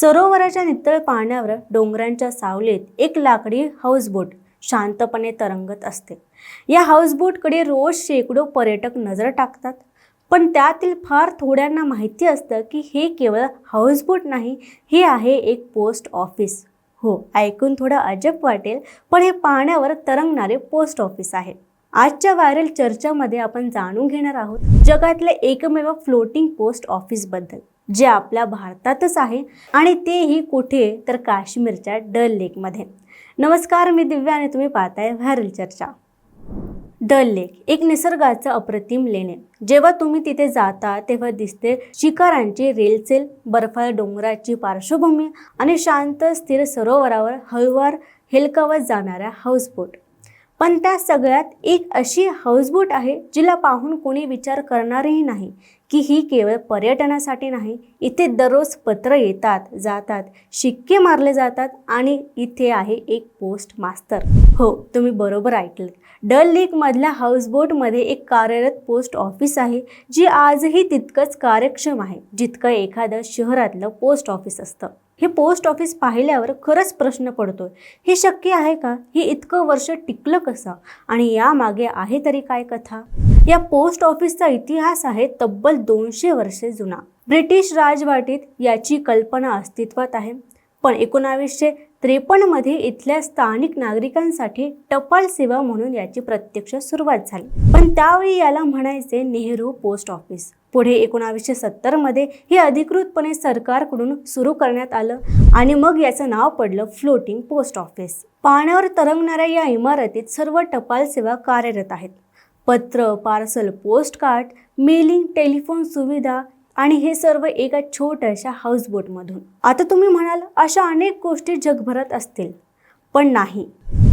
सरोवराच्या नितळ पाण्यावर डोंगरांच्या सावलीत एक लाकडी हाऊसबोट शांतपणे तरंगत असते. या हाऊसबोटकडे रोज शेकडो पर्यटक नजर टाकतात. पण त्यातील फार थोड्यांना माहिती असतं की हे केवळ हाऊसबोट नाही हे आहे एक पोस्ट ऑफिस. हो ऐकून थोडं अजब वाटेल पण हे पाण्यावर तरंगणारे पोस्ट ऑफिस आहे. आजच्या व्हायरल चर्चामध्ये आपण जाणून घेणार आहोत जगातले एकमेव फ्लोटिंग पोस्ट ऑफिसबद्दल. जे आपल्या भारतातच आहे आणि तेही कुठे? तर काश्मीरच्या डल लेकमध्ये. नमस्कार मी दिव्या आणि तुम्ही पाहताय व्हायरल चर्चा. डल लेक एक निसर्गाचं अप्रतिम लेणे. जेव्हा तुम्ही तिथे जाता तेव्हा दिसते शिकारांची रेलचेल बर्फाळ डोंगराची पार्श्वभूमी आणि शांत स्थिर सरोवरावर हळूवार हेलकावत जाणाऱ्या हाऊसबोट पण त्या सगळ्यात एक अशी हाऊसबोट आहे जिला पाहून कोणी विचार करणारही नाही. की ही केवळ पर्यटनासाठी नाही इथे दररोज पत्र येतात जातात शिक्के मारले जातात आणि इथे आहे एक पोस्ट मास्तर. हो तुम्ही बरोबर ऐकलं डल लेकमधल्या हाऊसबोटमध्ये एक कार्यरत पोस्ट ऑफिस आहे जी आजही तितकंच कार्यक्षम आहे जितकं एखादं शहरातलं पोस्ट ऑफिस असतं. हे पोस्ट ऑफिस पाहिल्यावर खरंच प्रश्न पडतोय. हे शक्य आहे का? हे इतकं वर्ष टिकलं कसं? आणि यामागे आहे तरी काय कथा? या पोस्ट ऑफिसचा इतिहास आहे तब्बल दोनशे वर्षे जुना. ब्रिटिश राजवाटीत याची कल्पना अस्तित्वात आहे. पण एकोणावीसशे त्रेपन्नमध्ये इथल्या स्थानिक नागरिकांसाठी टपाल सेवा म्हणून याची प्रत्यक्ष सुरुवात झाली. पण त्यावेळी याला म्हणायचे नेहरू पोस्ट ऑफिस. पुढे एकोणावीसशे सत्तरमध्ये हे अधिकृतपणे सरकारकडून सुरू करण्यात आलं आणि मग याचं नाव पडलं फ्लोटिंग पोस्ट ऑफिस. पाण्यावर तरंगणाऱ्या या इमारतीत सर्व टपाल सेवा कार्यरत आहेत. पत्र पार्सल पोस्टकार्ड मेलिंग टेलिफोन सुविधा आणि हे सर्व एका छोट्याशा हाऊसबोटमधून आता तुम्ही म्हणाल अशा अनेक गोष्टी जगभरात असतील. पण नाही.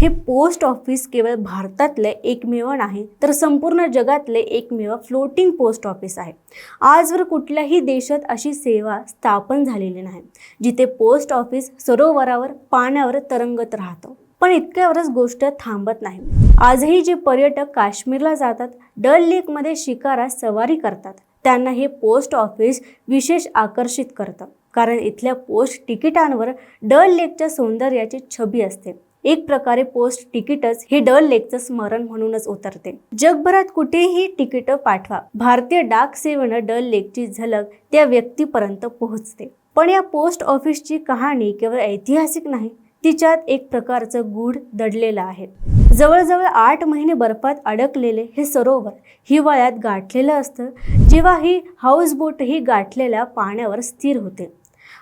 हे पोस्ट ऑफिस केवळ भारतातले एकमेव नाही तर संपूर्ण जगातले एकमेव फ्लोटिंग पोस्ट ऑफिस आहे. आजवर कुठल्याही देशात अशी सेवा स्थापन झालेली नाही जिथे पोस्ट ऑफिस सरोवरावर पाण्यावर तरंगत राहतं. पण इतक्यावरच गोष्ट थांबत नाही. आजही जे पर्यटक काश्मीरला जातात डल लेकमध्ये शिकारा सवारी करतात. त्यांना हे पोस्ट ऑफिस विशेष आकर्षित करतं. कारण इथल्या पोस्ट तिकिटांवर डल लेकच्या सौंदर्याची छबी असते. एक प्रकारे पोस्ट तिकीटच हे डल लेकचं स्मरण म्हणूनच उतरते. जगभरात कुठेही तिकीट पाठवा. भारतीय डाक सेवेनं डल लेकची झलक त्या व्यक्तीपर्यंत पोहोचते. पण या पोस्ट ऑफिसची कहाणी केवळ ऐतिहासिक नाही तिच्यात एक प्रकारचं गूढ दडलेलं आहे. जवळजवळ आठ महिने बर्फात अडकलेले हे सरोवर हिवाळ्यात गाठलेलं असतं जेव्हा ही हाऊसबोटही गाठलेल्या पाण्यावर स्थिर होते.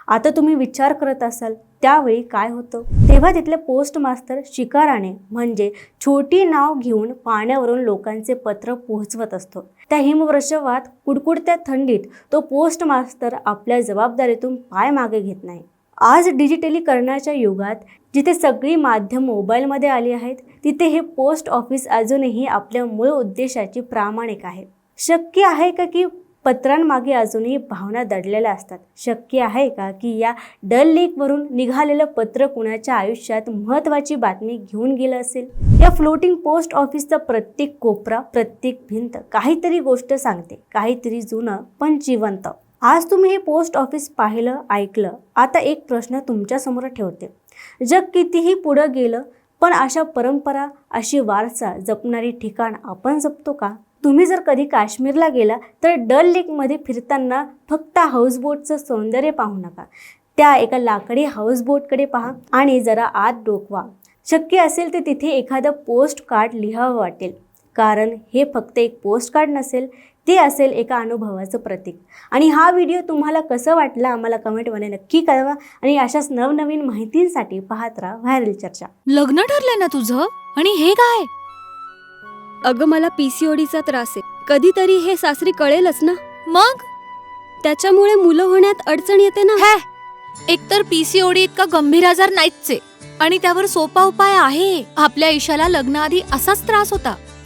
आता तुम्ही विचार करत असाल त्यावेळी काय होतं? तेव्हा तिथले पोस्ट मास्तर शिकाराने म्हणजे छोटी नाव घेऊन पाण्यावरून लोकांचे पत्र पोहोचवत असतो. त्या हिमवर्षवात कुडकुडत्या थंडीत तो पोस्ट मास्तर आपल्या जबाबदारीतून पाय मागे घेत नाही. आज डिजिटलीकरणाच्या युगात जिथे सगळी माध्यम मोबाईलमध्ये आली आहेत तिथे हे पोस्ट ऑफिस अजूनही आपल्या मूळ उद्देशाची प्रामाणिक आहे. शक्य आहे का की पत्रांमागे अजूनही भावना दडलेल्या असतात? शक्य आहे का की या डल लेकवरून निघालेलं पत्र कुणाच्या आयुष्यात महत्त्वाची बातमी घेऊन गेलं असेल? या फ्लोटिंग पोस्ट ऑफिसचा प्रत्येक कोपरा प्रत्येक भिंत काहीतरी गोष्ट सांगते काहीतरी जुनं पण जिवंत. आज तुम्ही हे पोस्ट ऑफिस पाहिलं ऐकलं. आता एक प्रश्न तुमच्यासमोर ठेवते. जग कितीही पुढं गेलं पण अशा परंपरा अशी वारसा जपणारी ठिकाण आपण जपतो का? तुम्ही जर कधी काश्मीरला गेला तर डल लेकमध्ये फिरताना फक्त हाऊसबोटचं सौंदर्य पाहू नका. त्या एका लाकडी हाऊसबोटकडे पहा आणि जरा आत डोकवा. शक्य असेल तर तिथे एखादं पोस्ट कार्ड लिहावं वाटेल. कारण हे फक्त एक पोस्ट कार्ड नसेल ते असेल एका अनुभवाचं प्रतीक. आणि हा व्हिडिओ तुम्हाला कसं वाटला आम्हाला कमेंटमध्ये नक्की कळवा आणि अशाच नवनवीन माहितींसाठी पाहत राहा व्हायरल चर्चा लग्न ठरलंय ना तुझं? आणि हे काय? अगं मला पीसीओडीचा त्रास आहे. कधीतरी हे सासरी कळेलच ना? मग? त्याच्यामुळे मुलं होण्यात अडचण येते ना? हे! एकतर पीसीओडी इतका गंभीर आजार नाहीच आहे आणि त्यावर सोपा उपाय आहे. आपल्या ईशाला लग्नाआधी असाच त्रास होता.